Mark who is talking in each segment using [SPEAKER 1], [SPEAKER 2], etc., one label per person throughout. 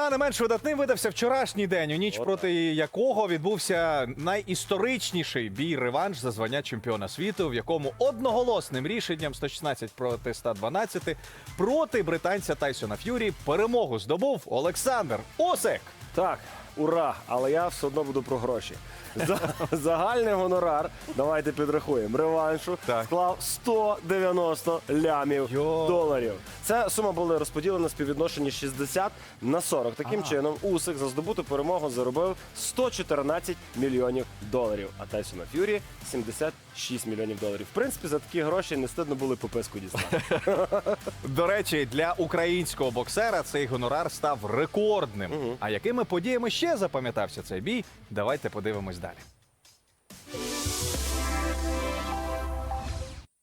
[SPEAKER 1] Та не менш видатним видався вчорашній день, у ніч проти якого відбувся найісторичніший бій реванш за звання чемпіона світу, в якому одноголосним рішенням 116 проти 112 проти британця Тайсона Ф'юрі перемогу здобув Олександр Осик.
[SPEAKER 2] Так, ура! Але я все одно буду про гроші. За, загальний гонорар, давайте підрахуємо. Реваншу
[SPEAKER 1] Так.
[SPEAKER 2] склав 190 лямів
[SPEAKER 1] Йо.
[SPEAKER 2] доларів. Ця сума була розподілена в співвідношенні 60 на 40. Таким чином, Усик за здобуту перемогу заробив 114 мільйонів доларів, а Тайсона Ф'юрі 76 мільйонів доларів. В принципі, за такі гроші не стидно було пописку дістати.
[SPEAKER 1] До речі, для українського боксера цей гонорар став рекордним. А якими подіями ще запам'ятався цей бій? Давайте подивимось далі.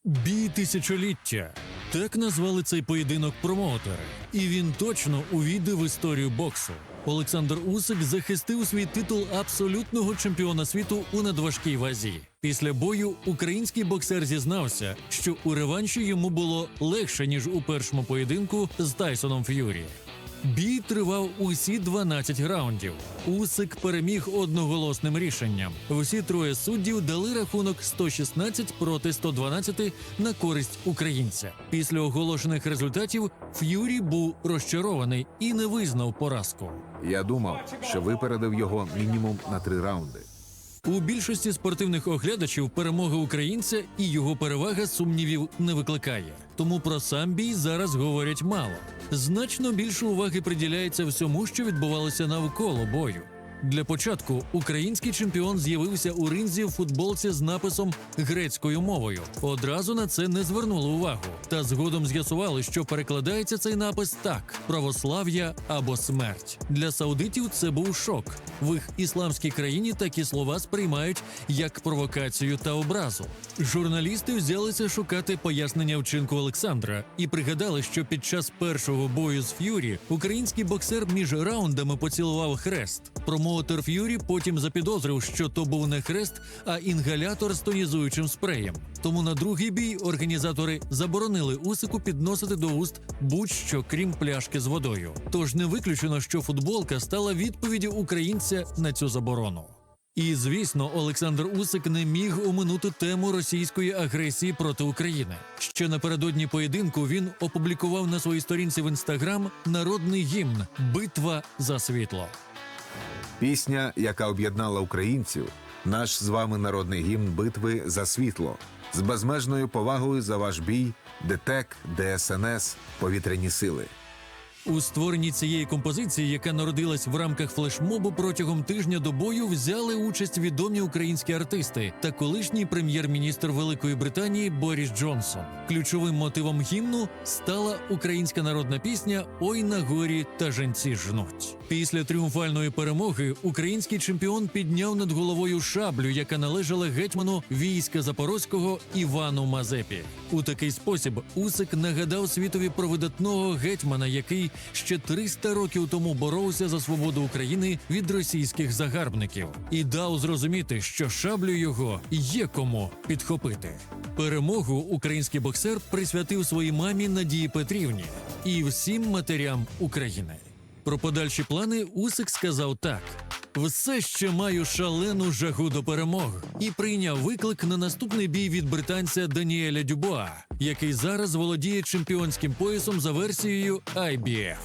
[SPEAKER 3] Бій тисячоліття. Так назвали цей поєдинок промоутери. І він точно увійде в історію боксу. Олександр Усик захистив свій титул абсолютного чемпіона світу у надважкій вазі. Після бою український боксер зізнався, що у реванші йому було легше ніж у першому поєдинку з Тайсоном Ф'юрі. Бій тривав усі 12 раундів. Усик переміг одноголосним рішенням. Всі троє суддів дали рахунок 116 проти 112 на користь українця. Після оголошених результатів Ф'юрі був розчарований і не визнав поразку.
[SPEAKER 4] Я думав, що випередив його мінімум на три раунди.
[SPEAKER 3] У більшості спортивних оглядачів перемога українця і його перевага сумнівів не викликає. Тому про сам бій зараз говорять мало. Значно більше уваги приділяється всьому, що відбувалося навколо бою. Для початку український чемпіон з'явився у ринзі в футболці з написом грецькою мовою. Одразу на це не звернули увагу. Та згодом з'ясували, що перекладається цей напис так: православ'я або смерть. Для саудитів це був шок. В їх ісламській країні такі слова сприймають як провокацію та образу. Журналісти взялися шукати пояснення вчинку Олександра і пригадали, що під час першого бою з Ф'юрі український боксер між раундами поцілував хрест. Промоутер Ф'юрі потім запідозрив, що то був не хрест, а інгалятор з тонізуючим спреєм. Тому на другий бій організатори заборонили Усику підносити до уст будь-що крім пляшки з водою. Тож не виключено, що футболка стала відповіддю українця на цю заборону. І звісно, Олександр Усик не міг оминути тему російської агресії проти України. Ще напередодні поєдинку він опублікував на своїй сторінці в інстаграм народний гімн Битва за світло.
[SPEAKER 4] Пісня, яка об'єднала українців, наш з вами народний гімн битви за світло, з безмежною повагою за ваш бій, ДТЕК, ДСНС, повітряні сили.
[SPEAKER 3] У створенні цієї композиції, яка народилась в рамках флешмобу протягом тижня до бою, взяли участь відомі українські артисти та колишній прем'єр-міністр Великої Британії Боріс Джонсон. Ключовим мотивом гімну стала українська народна пісня Ой на горі та женці жнуть. Після тріумфальної перемоги український чемпіон підняв над головою шаблю, яка належала гетьману війська Запорозького Івану Мазепі. У такий спосіб Усик нагадав світові про видатного гетьмана, який ще 300 років тому боровся за свободу України від російських загарбників, і дав зрозуміти, що шаблю його є кому підхопити. Перемогу український боксер присвятив своїй мамі Надії Петрівні і всім матерям України. Про подальші плани Усик сказав так: все ще маю шалену жагу до перемог і прийняв виклик на наступний бій від британця Даніеля Дюбоа, який зараз володіє чемпіонським поясом за версією IBF.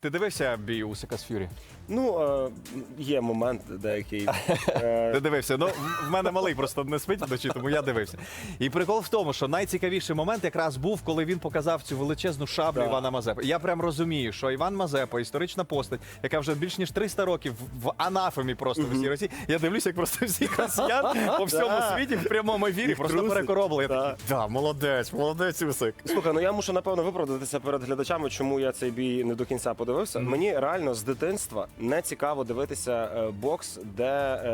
[SPEAKER 1] Ти дивився бій Усика з Ф'юрі?
[SPEAKER 2] Ну, е, є момент деякий. Е,
[SPEAKER 1] Ти дивився. Ну, в мене малий просто не спить вночі, тому я дивився. І прикол в тому, що найцікавіший момент якраз був, коли він показав цю величезну шаблю. Івана Мазепи. Я прям розумію, що Іван Мазепа, історична постать, яка вже більш ніж 300 років в анафемі просто в усій Росії. Я дивлюся, як просто всі росіян по всьому світі в прямому ефірі
[SPEAKER 2] Їх
[SPEAKER 1] просто
[SPEAKER 2] трусить.
[SPEAKER 1] перекоробили. Я
[SPEAKER 2] Так.
[SPEAKER 1] такий, да, молодець, молодець Усик.
[SPEAKER 2] Слухай, ну я мушу напевно виправдатися перед глядачами, чому я цей бій не до кінця подивився. Мені реально з дитинства не цікаво дивитися е, бокс, де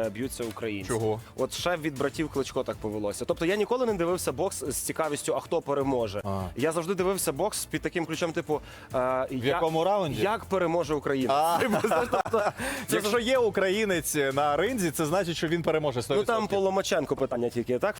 [SPEAKER 2] е, б'ються українці.
[SPEAKER 1] Чого?
[SPEAKER 2] От ще від братів Кличко так повелося. Тобто я ніколи не дивився бокс з цікавістю, а хто переможе.
[SPEAKER 1] А.
[SPEAKER 2] Я завжди дивився бокс під таким ключом, типу е, в
[SPEAKER 1] якому раунді?
[SPEAKER 2] Як переможе Україна?
[SPEAKER 1] А.
[SPEAKER 2] Знаєш, тобто, це
[SPEAKER 1] Якщо є українець на ринзі, це значить, що він переможе 100%.
[SPEAKER 2] Ну там по Ломаченку питання тільки так